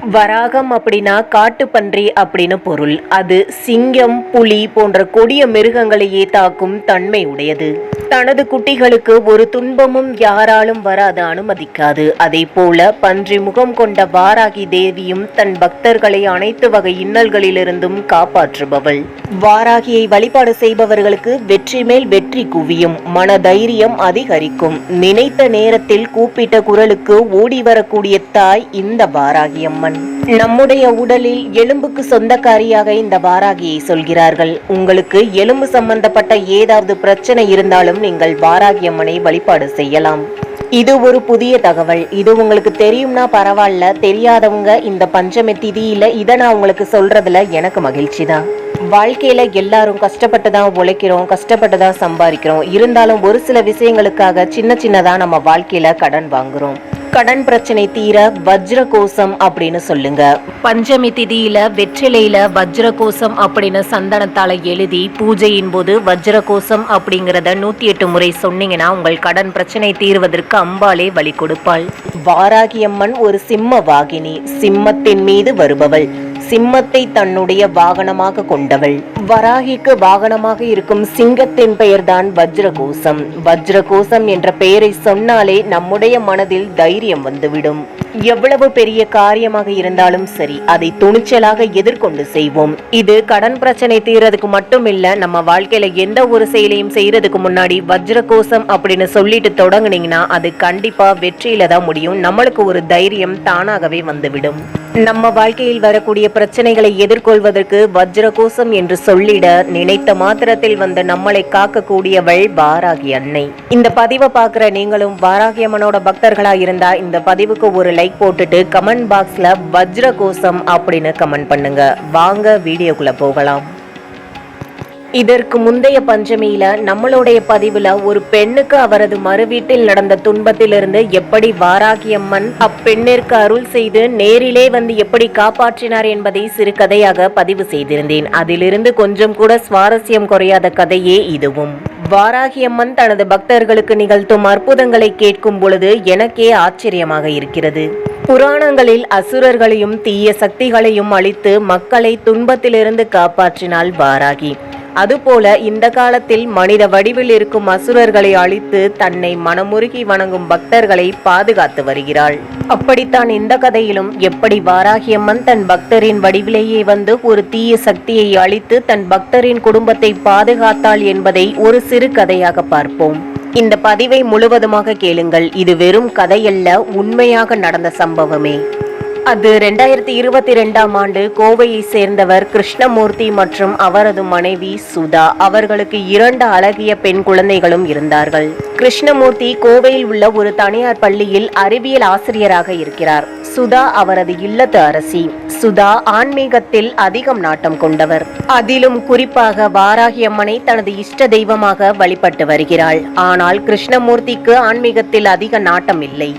வராகம் அப்படின்னா காட்டுப்பன்றி அப்படின்னு பொருள். அது சிங்கம் புலி போன்ற கொடிய மிருகங்களையே தாக்கும் தன்மை உடையது தனது குட்டிகளுக்கு ஒரு துன்பமும் யாராலும் வராத அனுமதிக்காது. அதே போல பன்றி முகம் கொண்ட வாராகி தேவியும் தன் பக்தர்களை அனைத்து வகை இன்னல்களிலிருந்தும் காப்பாற்றுபவள். வாராகியை வழிபாடு செய்பவர்களுக்கு வெற்றி மேல் வெற்றி குவியும். மன தைரியம் அதிகரிக்கும். நினைத்த நேரத்தில் கூப்பிட்ட குரலுக்கு ஓடி வரக்கூடிய தாய் இந்த வாராகி அம்மன் நம்முடைய உடலில் எலும்புக்கு சொந்தக்காரியாக இந்த வாராகியை சொல்கிறார்கள். உங்களுக்கு எலும்பு சம்பந்தப்பட்ட ஏதாவது பிரச்சனை இருந்தாலும் நீங்கள் வாராகி அம்மனை வழிபாடு செய்யலாம். இது ஒரு புதிய தகவல். இது உங்களுக்கு தெரியும்னா பரவாயில்ல. தெரியாதவங்க இந்த பஞ்சமி திதியில இதை நான் உங்களுக்கு சொல்றதுல எனக்கு மகிழ்ச்சி தான் வாழ்க்கையில எல்லாரும் கஷ்டப்பட்டு தான் உழைக்கிறோம் கஷ்டப்பட்டு தான் சம்பாதிக்கிறோம். இருந்தாலும் ஒரு சில விஷயங்களுக்காக சின்ன சின்னதா நம்ம வாழ்க்கையில கடன் வாங்குறோம். கடன் பிரச்சனை தீர வஜ்ர கோசம் அப்படின்னு சொல்லுங்க. பஞ்சமி திதியில வெற்றிலையில வஜ்ர கோசம் அப்படின்னு சந்தனத்தால எழுதி பூஜையின் போது வஜ்ர கோசம் அப்படிங்கறத நூத்தி எட்டு முறை சொன்னீங்கன்னா உங்கள் கடன் பிரச்சனை தீர்வதற்கு அம்பாளே வழி கொடுப்பாள். வாராகி அம்மன் ஒரு சிம்ம வாகினி. சிம்மத்தின் மீது வருபவள். சிம்மத்தை தன்னுடைய வாகனமாக கொண்டவள். வராகிக்கு வாகனமாக இருக்கும் சிங்கத்தின் பெயர்தான் வஜ்ரகோசம் வஜ்ரகோசம் என்ற பெயரை சொன்னாலே நம்முடைய மனதில் தைரியம் வந்துவிடும். எவ்வளவு பெரிய காரியமாக இருந்தாலும் சரி அதை துணிச்சலாக எதிர்கொண்டு செய்வோம். இது கடன் பிரச்சனை தீர்றதுக்கு மட்டும் இல்ல நம்ம வாழ்க்கையில எந்த ஒரு செயலையும் செய்யறதுக்கு முன்னாடி வஜ்ரகோசம் அப்படின்னு சொல்லிட்டு தொடங்குனீங்கன்னா அது கண்டிப்பா வெற்றியில தான் முடியும். நம்மளுக்கு ஒரு தைரியம் தானாகவே வந்துவிடும். நம்ம வாழ்க்கையில் வரக்கூடிய பிரச்சனைகளை எதிர்கொள்வதற்கு வஜ்ரகோசம் என்று சொல்லிட நினைத்த மாத்திரத்தில் வந்த நம்மளை காக்கக்கூடியவள் வாராகி அன்னை. இந்த பதிவை பார்க்குற நீங்களும் வாராகி அம்மனோட பக்தர்களா இருந்தா இந்த பதிவுக்கு ஒரு லைக் போட்டுட்டு கமெண்ட் பாக்ஸ்ல வஜ்ரகோசம் அப்படின்னு கமெண்ட் பண்ணுங்க. வாங்க வீடியோக்குள்ள போகலாம். இதற்கு முந்தைய பஞ்சமியில நம்மளுடைய பதிவுல ஒரு பெண்ணுக்கு அவரது மறுவீட்டில் நடந்த துன்பத்திலிருந்து எப்படி வாராகியம்மன் அப்பெண்ணிற்கு அருள் செய்து நேரிலே வந்து எப்படி காப்பாற்றினார் என்பதை சிறுகதையாக பதிவு செய்திருந்தேன். அதிலிருந்து கொஞ்சம் கூட சுவாரஸ்யம் குறையாத கதையே இதுவும். வாராகியம்மன் தனது பக்தர்களுக்கு நிகழ்த்தும் அற்புதங்களை கேட்கும் பொழுது எனக்கே ஆச்சரியமாக இருக்கிறது. புராணங்களில் அசுரர்களையும் தீய சக்திகளையும் அழித்து மக்களை துன்பத்திலிருந்து காப்பாற்றினாள் வாராகி. அதுபோல இந்த காலத்தில் மனித வடிவில் இருக்கும் அசுரர்களை அழித்து தன்னை மனமுருகி வணங்கும் பக்தர்களை பாதுகாத்து வருகிறாள். அப்படித்தான் இந்த கதையிலும் எப்படி வாராகியம்மன் தன் பக்தரின் வடிவிலேயே வந்து ஒரு தீய சக்தியை அழித்து தன் பக்தரின் குடும்பத்தை பாதுகாத்தாள் என்பதை ஒரு சிறு கதையாக பார்ப்போம். இந்த பதிவை முழுவதுமாக கேளுங்கள். இது வெறும் கதையல்ல உண்மையாக நடந்த சம்பவமே. அது ரெண்டாயிரத்தி இருபத்தி ரெண்டாம் ஆண்டு கோவையை சேர்ந்தவர் கிருஷ்ணமூர்த்தி மற்றும் அவரது மனைவி சுதா. அவர்களுக்கு இரண்டு அழகிய பெண் குழந்தைகளும் இருந்தார்கள். கிருஷ்ணமூர்த்தி கோவையில் உள்ள ஒரு தனியார் பள்ளியில் அறிவியல் ஆசிரியராக இருக்கிறார். சுதா அவரது இல்லத்து அரசி. சுதா ஆன்மீகத்தில் அதிகம் நாட்டம் கொண்டவர். அதிலும் குறிப்பாக வாராகி அம்மனை தனது இஷ்ட தெய்வமாக வழிபட்டு வருகிறாள். ஆனால் கிருஷ்ணமூர்த்திக்கு ஆன்மீகத்தில் அதிக நாட்டம் இல்லை.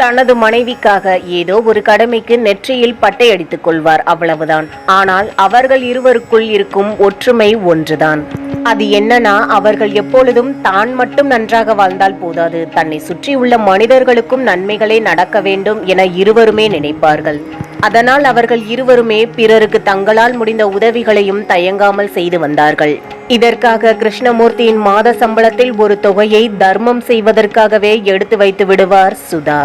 தனது மனைவிக்காக ஏதோ ஒரு கடமைக்கு நெற்றியில் பட்டை அடித்துக் கொள்வார் அவ்வளவுதான். ஆனால் அவர்கள் இருவருக்குள் இருக்கும் ஒற்றுமை ஒன்றுதான். அது என்னன்னா அவர்கள் எப்பொழுதும் தான் மட்டும் நன்றாக வாழ்ந்தால் போதாது. தன்னை சுற்றியுள்ள மனிதர்களுக்கும் நன்மைகளே நடக்க வேண்டும் என இருவருமே நினைப்பார்கள். அதனால் அவர்கள் இருவருமே பிறருக்கு தங்களால் முடிந்த உதவிகளையும் தயங்காமல் செய்து வந்தார்கள். இதற்காக கிருஷ்ணமூர்த்தியின் மாத சம்பளத்தில் ஒரு தொகையை தர்மம் செய்வதற்காகவே எடுத்து வைத்து விடுவார் சுதா.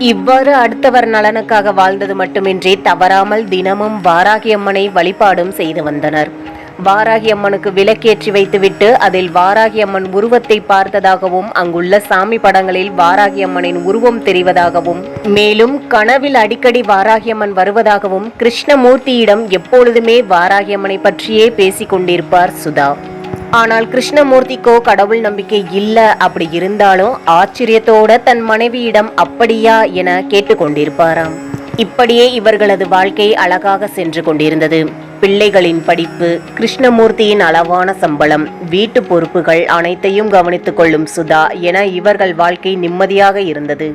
இவ்வாறு அடுத்தவர் நலனுக்காக வாழ்ந்தது மட்டுமின்றி தவறாமல் தினமும் வாராகி அம்மனை வழிபாடும் செய்து வந்தனர். வாராகி அம்மனுக்கு விளக்கேற்றி வைத்துவிட்டு அதில் வாராகி அம்மன் உருவத்தை பார்த்ததாகவும் அங்குள்ள சாமி படங்களில் வாராகி அம்மனின் உருவம் தெரிவதாகவும் மேலும் கனவில் அடிக்கடி வாராகியம்மன் வருவதாகவும் கிருஷ்ணமூர்த்தியிடம் எப்பொழுதுமே வாராகியம்மனை பற்றியே பேசிக் கொண்டிருப்பார் சுதா. ஆனால் கிருஷ்ணமூர்த்திக்கோ கடவுள் நம்பிக்கை இல்ல அப்படி இருந்தாலும் ஆச்சரியத்தோட தன் மனைவியிடம் அப்படியா என கேட்டுக்கொண்டிருப்பாராம். இப்படியே இவர்களது வாழ்க்கை அழகாக சென்று கொண்டிருந்தது. பிள்ளைகளின் படிப்பு கிருஷ்ணமூர்த்தியின் அளவான சம்பளம் வீட்டு பொறுப்புகள் அனைத்தையும் கவனித்துக் கொள்ளும் சுதா என இவர்கள் வாழ்க்கை நிம்மதியாக இருந்தது.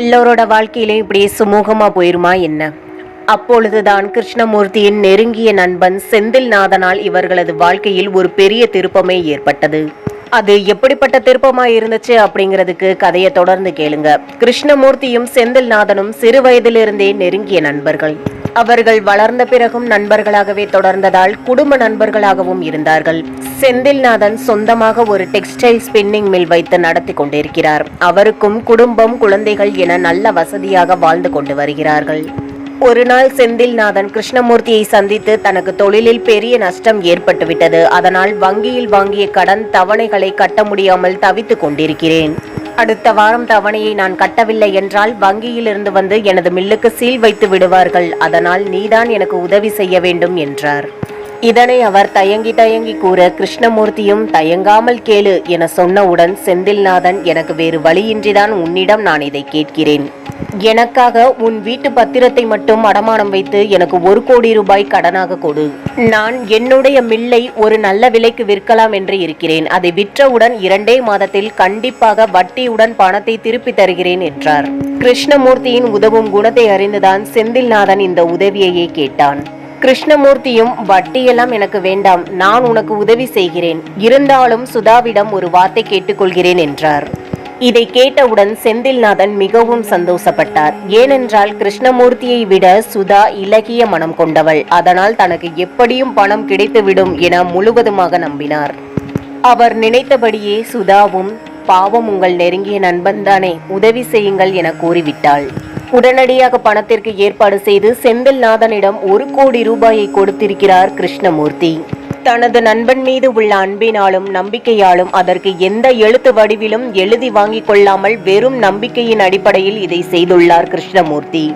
எல்லோரோட வாழ்க்கையிலும் இப்படியே சுமூகமா போயிருமா என்ன? அப்பொழுதுதான் கிருஷ்ணமூர்த்தியின் நெருங்கிய நண்பன் செந்தில்நாதனால் இவர்களது வாழ்க்கையில் ஒரு பெரிய திருப்பமே ஏற்பட்டது. அது எப்படிப்பட்ட திருப்பமா இருந்துச்சு அப்படிங்கிறதுக்கு கதையை தொடர்ந்து கேளுங்க. கிருஷ்ணமூர்த்தியும் செந்தில்நாதனும் சிறு வயதிலிருந்தே நெருங்கிய நண்பர்கள். அவர்கள் வளர்ந்த பிறகும் நண்பர்களாகவே தொடர்ந்ததால் குடும்ப நண்பர்களாகவும் இருந்தார்கள். செந்தில்நாதன் சொந்தமாக ஒரு டெக்ஸ்டைல் ஸ்பின்னிங் மில் வைத்து நடத்தி கொண்டிருக்கிறார். அவருக்கும் குடும்பம் குழந்தைகள் என நல்ல வசதியாக வாழ்ந்து கொண்டு வருகிறார்கள். ஒரு நாள் செந்தில்நாதன் கிருஷ்ணமூர்த்தியை சந்தித்து தனக்கு தொழிலில் பெரிய நஷ்டம் ஏற்பட்டுவிட்டது. அதனால் வங்கியில் வாங்கிய கடன் தவணைகளை கட்ட முடியாமல் தவித்துக் கொண்டிருக்கிறேன். அடுத்த வாரம் தவணையை நான் கட்டவில்லை என்றால் வங்கியிலிருந்து வந்து எனது மில்லுக்கு சீல் வைத்து விடுவார்கள். அதனால் நீதான் எனக்கு உதவி செய்ய வேண்டும் என்றார். இதனை அவர் தயங்கி தயங்கி கூற கிருஷ்ணமூர்த்தியும் தயங்காமல் கேளு என சொன்னவுடன் செந்தில்நாதன் எனக்கு வேறு வழியின்றிதான் உன்னிடம் நான் இதை கேட்கிறேன். எனக்காக உன் வீட்டு பத்திரத்தை மட்டும் அடமானம் வைத்து எனக்கு ஒரு கோடி ரூபாய் கடனாக கொடு. நான் என்னுடைய மில்லை ஒரு நல்ல விலைக்கு விற்கலாம் என்று இருக்கிறேன். அதை விற்றவுடன் இரண்டே மாதத்தில் கண்டிப்பாக வட்டியுடன் பணத்தை திருப்பி தருகிறேன் என்றார். கிருஷ்ணமூர்த்தியின் உதவும் குணத்தை அறிந்துதான் செந்தில்நாதன் இந்த உதவியையே கேட்டான். கிருஷ்ணமூர்த்தியும் வட்டியெல்லாம் எனக்கு வேண்டாம் நான் உனக்கு உதவி செய்கிறேன். இருந்தாலும் சுதாவிடம் ஒரு வார்த்தை கேட்டுக்கொள்கிறேன் என்றார். இதை கேட்டவுடன் செந்தில்நாதன் மிகவும் சந்தோஷப்பட்டார். ஏனென்றால் கிருஷ்ணமூர்த்தியை விட சுதா இலகிய மனம் கொண்டவள். அதனால் தனக்கு எப்படியும் பணம் கிடைத்துவிடும் என முழுவதுமாக நம்பினார். அவர் நினைத்தபடியே சுதாவும் பாவம் உங்கள் நெருங்கிய நண்பன்தானே உதவி செய்யுங்கள் என கூறிவிட்டாள். உடனடியாக பணத்திற்கு ஏற்பாடு செய்து செந்தில்நாதனிடம் ஒரு கோடி ரூபாயை கொடுத்திருக்கிறார் கிருஷ்ணமூர்த்தி. தனது நண்பன் மீது உள்ள அன்பினாலும் நம்பிக்கையாலும் அதற்கு எந்த எழுத்து வடிவிலும் எழுதி வாங்கிக் கொள்ளாமல் வெறும் நம்பிக்கையின் அடிப்படையில் இதை செய்துள்ளார் கிருஷ்ணமூர்த்தி.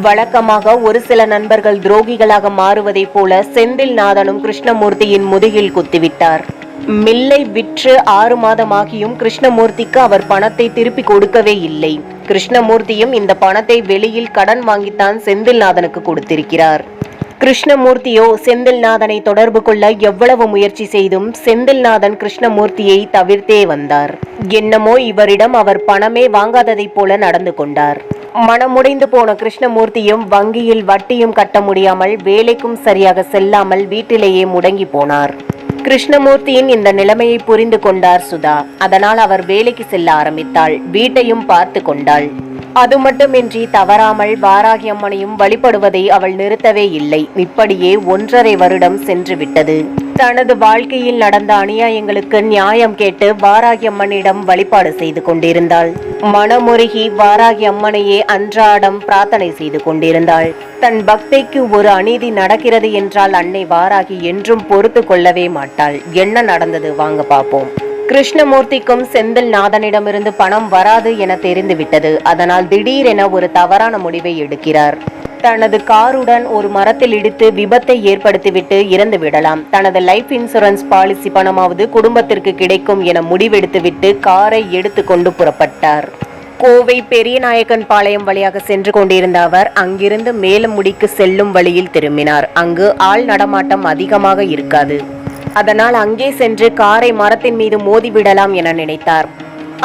வழக்கமாக ஒரு சில நண்பர்கள் துரோகிகளாக மாறுவதைப் போல செந்தில்நாதனும் கிருஷ்ணமூர்த்தியின் முதுகில் குத்திவிட்டார். மில்லை விற்று ஆறு மாதமாகியும் கிருஷ்ணமூர்த்திக்கு அவர் பணத்தை திருப்பி கொடுக்கவே இல்லை. கிருஷ்ணமூர்த்தியும் இந்த பணத்தை வெளியில் கடன் வாங்கித்தான் செந்தில்நாதனுக்கு கொடுத்திருக்கிறார். கிருஷ்ணமூர்த்தியோ செந்தில்நாதனை தொடர்பு கொள்ள எவ்வளவு முயற்சி செய்தும் செந்தில்நாதன் கிருஷ்ணமூர்த்தியை தவிர்த்தே வந்தார். என்னமோ இவரிடம் அவர் பணமே வாங்காததைப் போல நடந்து கொண்டார். மனமுடைந்து போன கிருஷ்ணமூர்த்தியும் வங்கியில் வட்டியும் கட்ட முடியாமல் வேலைக்கும் சரியாக செல்லாமல் வீட்டிலேயே முடங்கி போனார். கிருஷ்ணமூர்த்தியின் இந்த நிலைமையை புரிந்து கொண்டார் சுதா. அதனால் அவர் வேலைக்கு செல்ல ஆரம்பித்தாள். வீட்டையும் பார்த்து கொண்டாள். அது மட்டுமின்றி தவறாமல் வாராகி அம்மனையும் வழிபடுவதை அவள் நிறுத்தவே இல்லை. இப்படியே ஒன்றரை வருடம் சென்று விட்டது. தனது வாழ்க்கையில் நடந்த அநியாயங்களுக்கு நியாயம் கேட்டு வாராகி அம்மனிடம் வழிபாடு செய்து கொண்டிருந்தாள். மனமுருகி வாராகி அம்மனையே அன்றாடம் பிரார்த்தனை செய்து கொண்டிருந்தாள். தன் பக்திக்கு ஒரு அநீதி நடக்கிறது என்றால் அன்னை வாராகி என்றும் பொறுத்து கொள்ளவே மாட்டாள். என்ன நடந்தது? வாங்க பார்ப்போம். கிருஷ்ணமூர்த்திக்கும் செந்தில் நாதனிடமிருந்து பணம் வராது என தெரிந்துவிட்டது. அதனால் திடீரென ஒரு தவறான முடிவை எடுக்கிறார். தனது காருடன் ஒரு மரத்தில் இடித்து விபத்தை ஏற்படுத்திவிட்டு இறந்து விடலாம். தனது லைஃப் இன்சூரன்ஸ் பாலிசி பணமாவது குடும்பத்திற்கு கிடைக்கும் என முடிவெடுத்துவிட்டு காரை எடுத்துக்கொண்டு புறப்பட்டார். கோவை பெரியநாயக்கன் பாளையம் வழியாக சென்று கொண்டிருந்த அவர் அங்கிருந்து மேலமுடிக்கு செல்லும் வழியில் திரும்பினார். அங்கு ஆள் நடமாட்டம் அதிகமாக இருக்காது. அதனால் அங்கே சென்று காரை மரத்தின் மீது மோதிவிடலாம் என நினைத்தார்.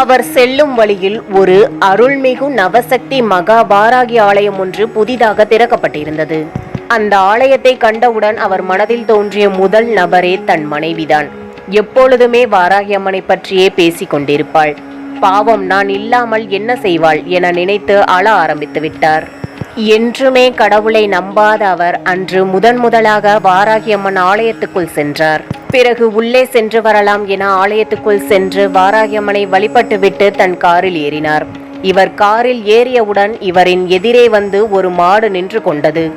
அவர் செல்லும் வழியில் ஒரு அருள்மிகு நவசக்தி மகா வாராகி ஆலயம் ஒன்று புதிதாக திறக்கப்பட்டிருந்தது. அந்த ஆலயத்தை கண்டவுடன் அவர் மனதில் தோன்றிய முதல் நபரே தன் மனைவிதான். எப்பொழுதுமே வாராகி அம்மனை பற்றியே பேசிக் கொண்டிருப்பாள். பாவம் நான் இல்லாமல் என்ன செய்வாள் என நினைத்து அழ ஆரம்பித்து விட்டார். என்றுமே கடவுளை நம்பாத அவர் அன்று முதன் முதலாக வாராகி அம்மன் ஆலயத்துக்குள் சென்றார். பிறகு உள்ளே சென்று வரலாம் என ஆலயத்துக்குள் சென்று வாராகியம்மனை வழிபட்டுவிட்டு தன் காரில் ஏறினார். இவர் காரில் ஏறியவுடன் இவரின் எதிரே வந்து ஒரு மாடு நின்று கொண்டது.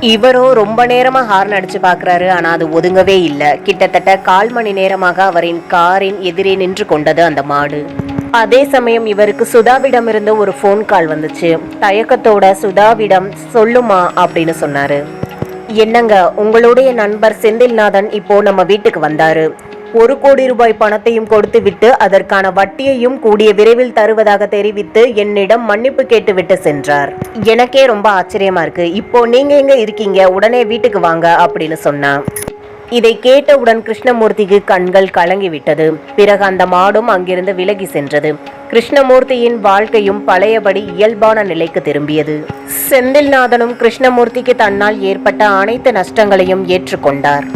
இவரோ ரொம்ப நேரமாக ஹார்ன் அடிச்சு பார்க்குறாரு ஆனால் அது ஒதுங்கவே இல்லை. கிட்டத்தட்ட கால் மணி நேரமாக அவரின் காரின் எதிரே நின்று கொண்டது அந்த மாடு. அதே சமயம் இவருக்கு சுதாவிடமிருந்து ஒரு ஃபோன் கால் வந்துச்சு. தயக்கத்தோட சுதாவிடம் சொல்லுமா? அப்படின்னு சொன்னாரு. என்னங்க உங்களுடைய நண்பர் செந்தில்நாதன் இப்போ நம்ம வீட்டுக்கு வந்தாரு. ஒரு கோடி ரூபாய் பணத்தையும் கொடுத்து விட்டு அதற்கான வட்டியையும் கூடிய விரைவில் தருவதாக தெரிவித்து என்னிடம் மன்னிப்பு கேட்டுவிட்டு சென்றார். எனக்கே ரொம்ப ஆச்சரியமா இருக்கு. இப்போ நீங்க எங்க இருக்கீங்க? உடனே வீட்டுக்கு வாங்க அப்படின்னு சொன்னா இதை கேட்டவுடன் கிருஷ்ணமூர்த்திக்கு கண்கள் கலங்கிவிட்டது. பிறகு அந்த மாடும் அங்கிருந்து விலகி சென்றது. கிருஷ்ணமூர்த்தியின் வாழ்க்கையும் பழையபடி இயல்பான நிலைக்கு திரும்பியது. செந்தில்நாதனும் கிருஷ்ணமூர்த்திக்கு தன்னால் ஏற்பட்ட அனைத்து நஷ்டங்களையும் ஏற்றுக்கொண்டார்.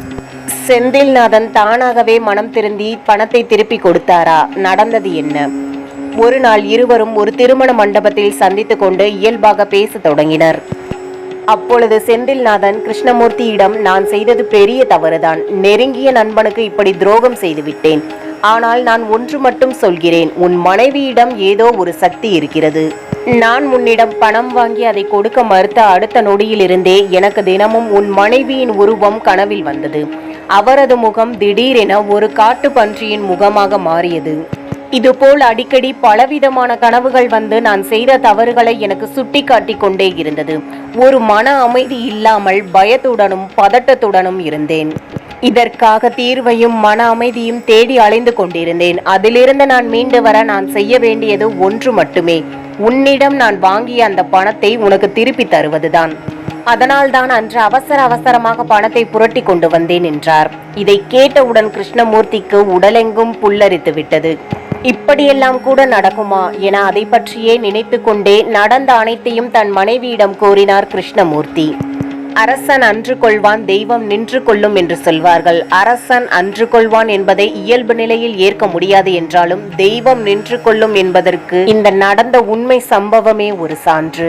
செந்தில்நாதன் தானாகவே மனம் திருந்தி பணத்தை திருப்பி கொடுத்தாரா? நடந்தது என்ன? ஒரு நாள் இருவரும் ஒரு திருமண மண்டபத்தில் சந்தித்து கொண்டு இயல்பாக பேசத் தொடங்கினர். அப்பொழுது செந்தில்நாதன் கிருஷ்ணமூர்த்தியிடம் நான் செய்தது பெரிய தவறுதான். நெருங்கிய நண்பனுக்கு இப்படி துரோகம் செய்துவிட்டேன். ஆனால் நான் ஒன்று மட்டும் சொல்கிறேன் உன் மனைவியிடம் ஏதோ ஒரு சக்தி இருக்கிறது. நான் உன்னிடம் பணம் வாங்கி அதை கொடுக்க மறுத்த அடுத்த நொடியிலிருந்தே எனக்கு தினமும் உன் மனைவியின் உருவம் கனவில் வந்தது. அவரது முகம் திடீரென ஒரு காட்டு பன்றியின் முகமாக மாறியது. இதுபோல் அடிக்கடி பலவிதமான கனவுகள் வந்து நான் செய்த தவறுகளை எனக்கு சுட்டி காட்டி கொண்டே இருந்தது. ஒரு மன அமைதி இல்லாமல் பயத்துடனும் பதட்டத்துடனும் இருந்தேன். இதற்காக தீர்வையும் மன அமைதியும் தேடி அலைந்து கொண்டிருந்தேன். அதிலிருந்து நான் மீண்டு வர நான் செய்ய வேண்டியது ஒன்று மட்டுமே. உன்னிடம் நான் வாங்கிய அந்த பணத்தை உனக்கு திருப்பி தருவதுதான். அதனால்தான் அன்று அவசர அவசரமாக பணத்தை புரட்டி கொண்டு வந்தேன் என்றார். இதை கேட்டவுடன் கிருஷ்ணமூர்த்திக்கு உடலெங்கும் புல்லரித்து விட்டது. இப்படியெல்லாம் கூட நடக்குமா என அதை பற்றியே நினைத்து கொண்டே நடந்த அனைத்தையும் தன் மனைவியிடம் கூறினார் கிருஷ்ணமூர்த்தி. அரசன் அன்று கொள்வான் தெய்வம் நின்று கொள்ளும் என்று சொல்வார்கள். அரசன் அன்று கொள்வான் என்பதை இயல்பு நிலையில் ஏற்க முடியாது என்றாலும் தெய்வம் நின்று கொள்ளும் என்பதற்கு இந்த நடந்த உண்மை சம்பவமே ஒரு சான்று.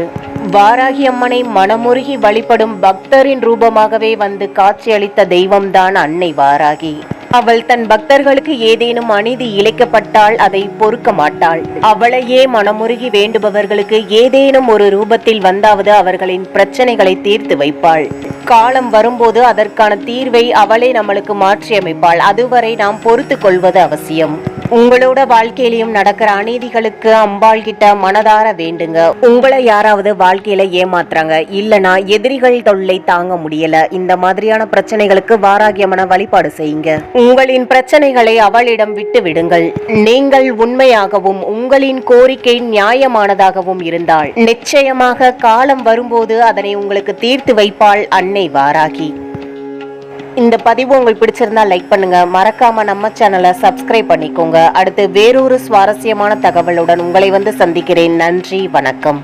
வாராகி அம்மனை மனமுருகி வழிபடும் பக்தரின் ரூபமாகவே வந்து காட்சியளித்த தெய்வம்தான் அன்னை வாராகி. அவள் தன் பக்தர்களுக்கு ஏதேனும் அநீதி இழைக்கப்பட்டால் அதை பொறுக்க மாட்டாள். அவளையே மனமுருகி வேண்டுபவர்களுக்கு ஏதேனும் ஒரு ரூபத்தில் வந்தாவது அவர்களின் பிரச்சனைகளை தீர்த்து வைப்பாள். காலம் வரும்போது அதற்கான தீர்வை அவளே நம்மளுக்கு மாற்றியமைப்பாள். அதுவரை நாம் பொறுத்து கொள்வது அவசியம். உங்களோட வாழ்க்கையிலையும் நடக்கிற அநீதிகளுக்கு அம்பாள் கிட்ட மனதார வேண்டுங்க. உங்களை யாராவது வாழ்க்கையில ஏமாத்துறாங்க. இல்லனா எதிரிகள் தொல்லை தாங்க முடியல. இந்த மாதிரியான பிரச்சனைகளுக்கு வாராகியமன வழிபாடு செய்யுங்க. உங்களின் பிரச்சனைகளை அவளிடம் விட்டு விடுங்கள். நீங்கள் உண்மையாகவும் உங்களின் கோரிக்கை நியாயமானதாகவும் இருந்தால் நிச்சயமாக காலம் வரும்போது அதனை உங்களுக்கு தீர்த்து வைப்பாள் அன்னை வாராகி. இந்த பதிவு உங்களுக்கு பிடிச்சிருந்தா லைக் பண்ணுங்க. மறக்காம நம்ம சேனலை சப்ஸ்கிரைப் பண்ணிக்கோங்க. அடுத்து வேறொரு சுவாரஸ்யமான தகவலுடன் உங்களை வந்து சந்திக்கிறேன். நன்றி வணக்கம்.